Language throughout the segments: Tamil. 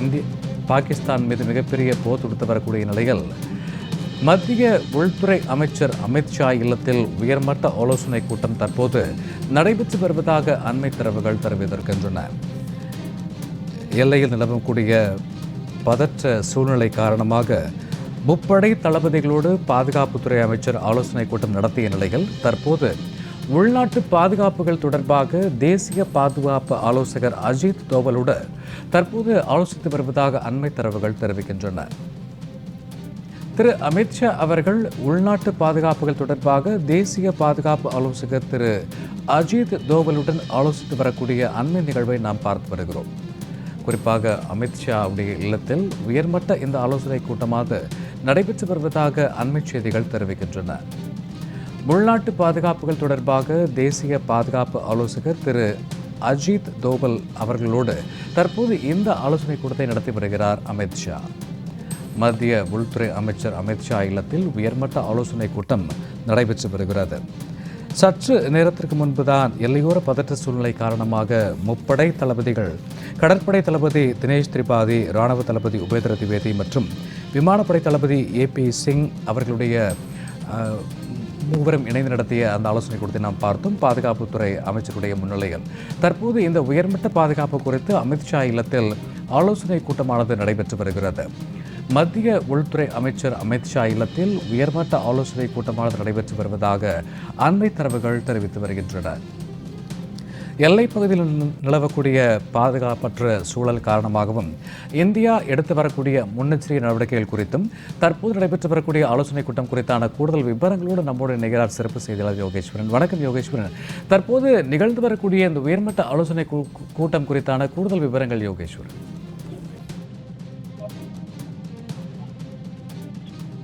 இந்திய பாகிஸ்தான் மீது மிகப்பெரிய போர் தொடுத்து வரக்கூடிய நிலையில் மத்திய உள்துறை அமைச்சர் அமித்ஷா இல்லத்தில் உயர்மட்ட ஆலோசனை கூட்டம் தற்போது நடைபெற்று வருவதாக அண்மை தரவுகள் தெரிவித்திருக்கின்றன. எல்லையில் நிலவக்கூடிய பதற்ற சூழ்நிலை காரணமாக முப்படை தளபதிகளோடு பாதுகாப்புத்துறை அமைச்சர் ஆலோசனை கூட்டம் நடத்திய நிலையில் தற்போது உள்நாட்டு பாதுகாப்புகள் தொடர்பாக தேசிய பாதுகாப்பு ஆலோசகர் அஜித் தோவலுடன் தற்போது ஆலோசித்து வருவதாக அண்மை தரவுகள் தெரிவிக்கின்றன. திரு. அமித்ஷா அவர்கள் உள்நாட்டு பாதுகாப்புகள் தொடர்பாக தேசிய பாதுகாப்பு ஆலோசகர் திரு. அஜித் தோவலுடன் ஆலோசித்து வரக்கூடிய அண்மை நிகழ்வை நாம் பார்த்து வருகிறோம். குறிப்பாக அமித்ஷாவுடைய இல்லத்தில் உயர்மட்ட இந்த ஆலோசனை கூட்டமாக நடைபெற்று வருவதாக அண்மை செய்திகள் தெரிவிக்கின்றன. உள்நாட்டு பாதுகாப்புகள் தொடர்பாக தேசிய பாதுகாப்பு ஆலோசகர் திரு அஜித் தோபல் அவர்களோடு தற்போது இந்த ஆலோசனை கூட்டத்தை நடத்தி வருகிறார் அமித்ஷா மத்திய உள்துறை அமைச்சர் அமித்ஷா இல்லத்தில் உயர்மட்ட ஆலோசனை கூட்டம் நடைபெற்று வருகிறது. சற்று நேரத்திற்கு முன்புதான் எல்லையோர பதற்ற சூழ்நிலை காரணமாக முப்படை தளபதிகள் கடற்படை தளபதி தினேஷ் திரிபாதி ராணுவ தளபதி உபேந்திர திவேதி மற்றும் விமானப்படை தளபதி ஏ பி சிங் அவர்களுடைய மூவரும் இணைந்து நடத்திய அந்த ஆலோசனை கூட்டத்தை நாம் பார்த்தோம். பாதுகாப்புத்துறை அமைச்சருடைய முன்னிலையில் தற்போது இந்த உயர்மட்ட பாதுகாப்பு குறித்து அமித்ஷா இல்லத்தில் ஆலோசனை கூட்டமானது நடைபெற்று வருகிறது. மத்திய உள்துறை அமைச்சர் அமித்ஷா இல்லத்தில் உயர்மட்ட ஆலோசனை கூட்டமானது நடைபெற்று வருவதாக அண்மை தரவுகள் தெரிவித்து வருகின்றன. எல்லைப் பகுதியில் நிலவக்கூடிய பாதுகாப்பற்ற சூழல் காரணமாகவும் இந்தியா எடுத்து வரக்கூடிய முன்னெச்சரிக்கை நடவடிக்கைகள் குறித்தும் தற்போது நடைபெற்று வரக்கூடிய ஆலோசனை கூட்டம் குறித்தான கூடுதல் விவரங்களோடு நம்மோடு நிகழார் சிறப்பு செய்தியாளர் யோகேஸ்வரன். வணக்கம் யோகேஸ்வரன். தற்போது நிகழ்ந்து வரக்கூடிய இந்த உயர்மட்ட ஆலோசனை கூட்டம் குறித்தான கூடுதல் விவரங்கள் யோகேஸ்வரன்.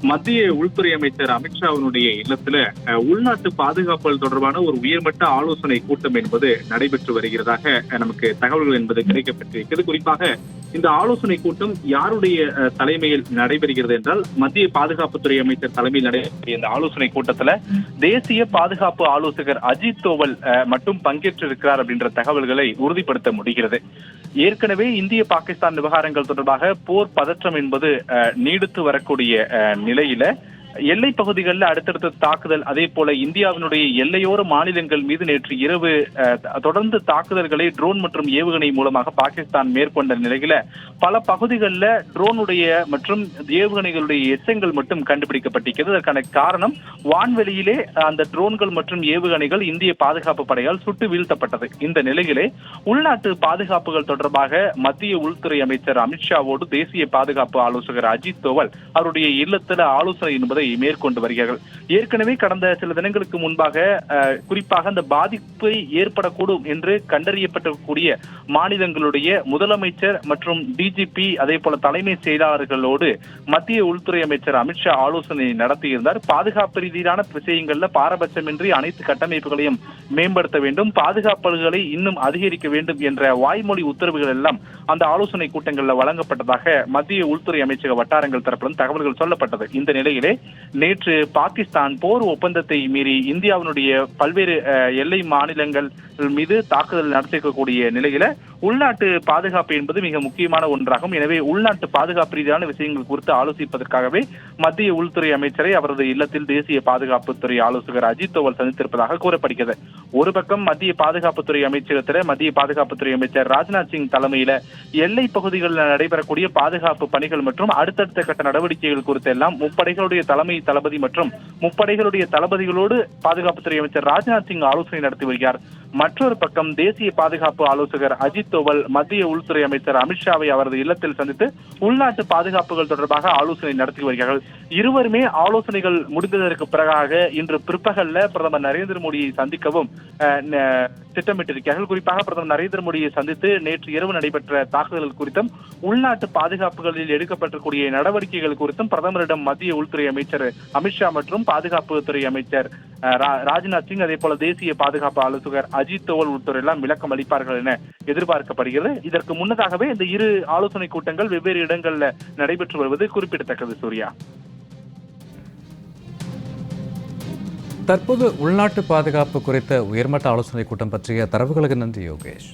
மத்திய உள்துறை அமைச்சர் அமித்ஷாவினுடைய இல்லத்துல அஹ், உள்நாட்டு பாதுகாப்புகள் தொடர்பான ஒரு உயர்மட்ட ஆலோசனை கூட்டம் என்பது நடைபெற்று வருகிறதாக அஹ், நமக்கு தகவல்கள் என்பது கிடைக்கப்பட்டிருக்கிறது. குறிப்பாக இந்த ஆலோசனை கூட்டம் யாருடைய தலைமையில் நடைபெறுகிறது என்றால் மத்திய பாதுகாப்புத்துறை அமைச்சர் தலைமையில் நடைபெறும் இந்த ஆலோசனை கூட்டத்துல தேசிய பாதுகாப்பு ஆலோசகர் அஜித் தோவல் அஹ், மட்டும் பங்கேற்றிருக்கிறார் அப்படின்ற தகவல்களை உறுதிப்படுத்த முடிகிறது. ஏற்கனவே இந்திய பாகிஸ்தான் விவகாரங்கள் தொடர்பாக போர் பதற்றம் என்பது அஹ், நீடித்து வரக்கூடிய அஹ், நிலையில எல்லை பகுதிகளில் அடுத்தடுத்த தாக்குதல் அதே போல இந்தியாவினுடைய எல்லையோர மாநிலங்கள் மீது நேற்று இரவு தொடர்ந்து தாக்குதல்களை ட்ரோன் மற்றும் ஏவுகணை மூலமாக பாகிஸ்தான் மேற்கொண்ட நிலையில பல பகுதிகளில் ட்ரோனுடைய மற்றும் ஏவுகணைகளுடைய எச்சங்கள் மட்டும் கண்டுபிடிக்கப்பட்டிருக்கிறது. அதற்கான காரணம் வான்வெளியிலே அந்த ட்ரோன்கள் மற்றும் ஏவுகணைகள் இந்திய பாதுகாப்பு படையால் சுட்டு வீழ்த்தப்பட்டது. இந்த நிலையிலே உள்நாட்டு பாதுகாப்புகள் தொடர்பாக மத்திய உள்துறை அமைச்சர் அமித்ஷாவோடு தேசிய பாதுகாப்பு ஆலோசகர் அஜித் தோவல் அவருடைய இல்லத்துல ஆலோசனை என்பதை மேற்கொண்டு வருகிறார்கள். ஏற்கனவே கடந்த சில தினங்களுக்கு முன்பாக குறிப்பாக அந்த பாதிப்பை ஏற்படக்கூடும் என்று கண்டறியப்பட்டக்கூடிய மாநிலங்களுடைய முதலமைச்சர் மற்றும் டிஜிபி அதே போல தலைமை செயலாளர்களோடு மத்திய உள்துறை அமைச்சர் அமித்ஷா ஆலோசனை நடத்தியிருந்தார். பாதுகாப்பு ரீதியிலான விஷயங்கள்ல பாரபட்சமின்றி அனைத்து கட்டமைப்புகளையும் மேம்படுத்த வேண்டும். பாதுகாப்புகளை இன்னும் அதிகரிக்க வேண்டும் என்ற வாய்மொழி உத்தரவுகள் எல்லாம் அந்த ஆலோசனை கூட்டங்களில் வழங்கப்பட்டதாக மத்திய உள்துறை அமைச்சக வட்டாரங்கள் தரப்பிலும் தகவல்கள் சொல்லப்பட்டது. இந்த நிலையிலே நேற்று பாகிஸ்தான் போர் ஒப்பந்தத்தை மீறி இந்தியாவினுடைய பல்வேறு எல்லை மாநிலங்கள் மீது தாக்குதல் நடத்திருக்கக்கூடிய நிலையில உள்நாட்டு பாதுகாப்பு என்பது மிக முக்கியமான ஒன்றாகும். எனவே உள்நாட்டு பாதுகாப்பு ரீதியான விஷயங்கள் குறித்து ஆலோசிப்பதற்காகவே மத்திய உள்துறை அமைச்சரை அவரது இல்லத்தில் தேசிய பாதுகாப்புத்துறை ஆலோசகர் அஜித் தோவல் சந்தித்திருப்பதாக கூறப்படுகிறது. ஒரு பக்கம் மத்திய பாதுகாப்புத்துறை அமைச்சகத்தில் மத்திய பாதுகாப்புத்துறை அமைச்சர் ராஜ்நாத் சிங் தலைமையில எல்லை பகுதிகளில் நடைபெறக்கூடிய பாதுகாப்பு பணிகள் மற்றும் அடுத்தடுத்த கட்ட நடவடிக்கைகள் குறித்து எல்லாம் முப்படைகளுடைய தலைமை தளபதி மற்றும் முப்படைகளுடைய தளபதிகளோடு பாதுகாப்புத்துறை அமைச்சர் ராஜ்நாத் சிங் ஆலோசனை நடத்தி வருகிறார். மற்றொரு பக்கம் தேசிய பாதுகாப்பு ஆலோசகர் அஜித் தோவல் மத்திய உள்துறை அமைச்சர் அமித்ஷாவை அவரது இல்லத்தில் சந்தித்து உள்நாட்டு பாதுகாப்புகள் தொடர்பாக ஆலோசனை நடத்தி வருகிறார்கள். இருவருமே ஆலோசனைகள் முடிந்ததற்கு பிறகாக இன்று பிற்பகல்ல பிரதமர் நரேந்திர மோடியை சந்திக்கவும் அஹ், திட்டமிட்டிருக்கிறார்கள் குறிப்பாக பிரதமர் நரேந்திர மோடியை சந்தித்து நேற்று இரவு நடைபெற்ற தாக்குதல் குறித்தும் உள்நாட்டு பாதுகாப்புகளில் எடுக்கப்பட்டக்கூடிய நடவடிக்கைகள் குறித்தும் பிரதமரிடம் மத்திய உள்துறை அமைச்சர் அமித்ஷா மற்றும் பாதுகாப்புத்துறை அமைச்சர் ரா- ராஜ்நாத் சிங் அதே போல தேசிய பாதுகாப்பு ஆலோசகர் அஜித் தோவல் உள்துறை எல்லாம் விளக்கம் அளிப்பார்கள் என எதிர்பார்க்கப்படுகிறது. இதற்கு முன்னதாகவே இந்த இரு ஆலோசனை கூட்டங்கள் வெவ்வேறு இடங்கள்ல நடைபெற்று வருவது குறிப்பிடத்தக்கது சூர்யா. தற்போது உள்நாட்டு பாதுகாப்பு குறித்த உயர்மட்ட ஆலோசனைக் கூட்டம் பற்றிய தரவுகளுக்கு நன்றி யோகேஷ்.